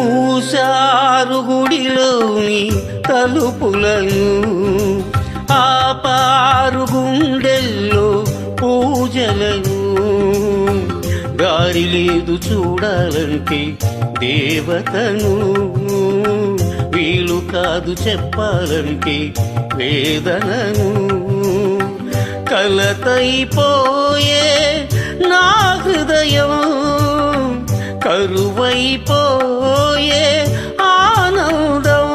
మూసారు గుడిలోని తలుపులను ఆపారు గుండెల్లో పూజలను. దారి లేదు చూడాలంటే దేవతను వీలు కాదు చెప్పాలంటే వేదనను. కలతైపోయే నా హృదయం కరువైపోయే ఆనందం.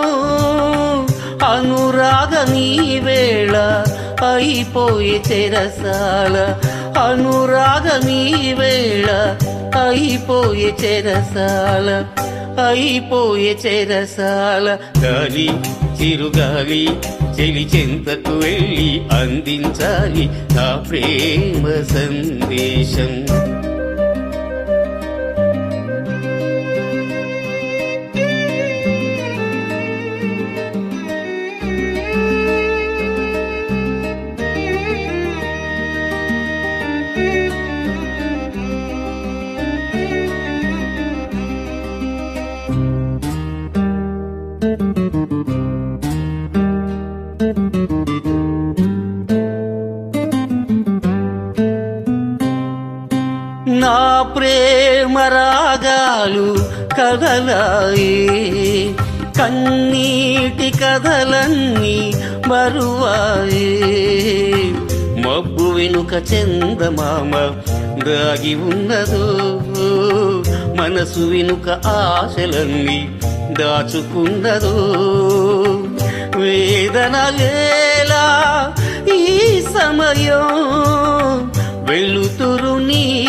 అనురాగ నీ వేళ అయిపోయే చెరసాల అనురాగ నీ వేళ అయిపోయే చెరసాల అయిపోయే చెరసాల. గాలి చిరుగాలి చెలి చెంతకు వెళ్ళి అందించాలి నా ప్రేమ సందేశం. ప్రేమరాగాలు కదలాయి కన్నీటి కథలన్నీ బరువాయి మబ్బు వెనుక చందమామ దాగి ఉన్నదో. మనసు వెనుక ఆశలన్నీ దాచుకున్నదో. వేదన లేలా ఈ సమయం వెలుతురు నీ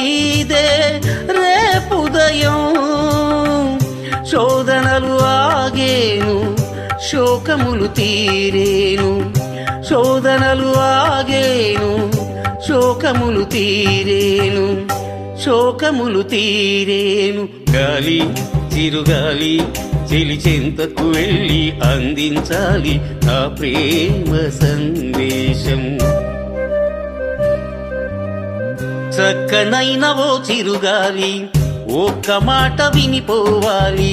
శోకములు తీరేను శోధనలు ఆగేను శోకములు తీరేను శోకములు తీరేను. గాలి చిరుగాలి చెలిచెంతకు వెళ్ళి అందించాలి ఆ ప్రేమ సందేశం. చక్కనైన ఓ చిరుగాలి ఒక్క మాట వినిపోవాలి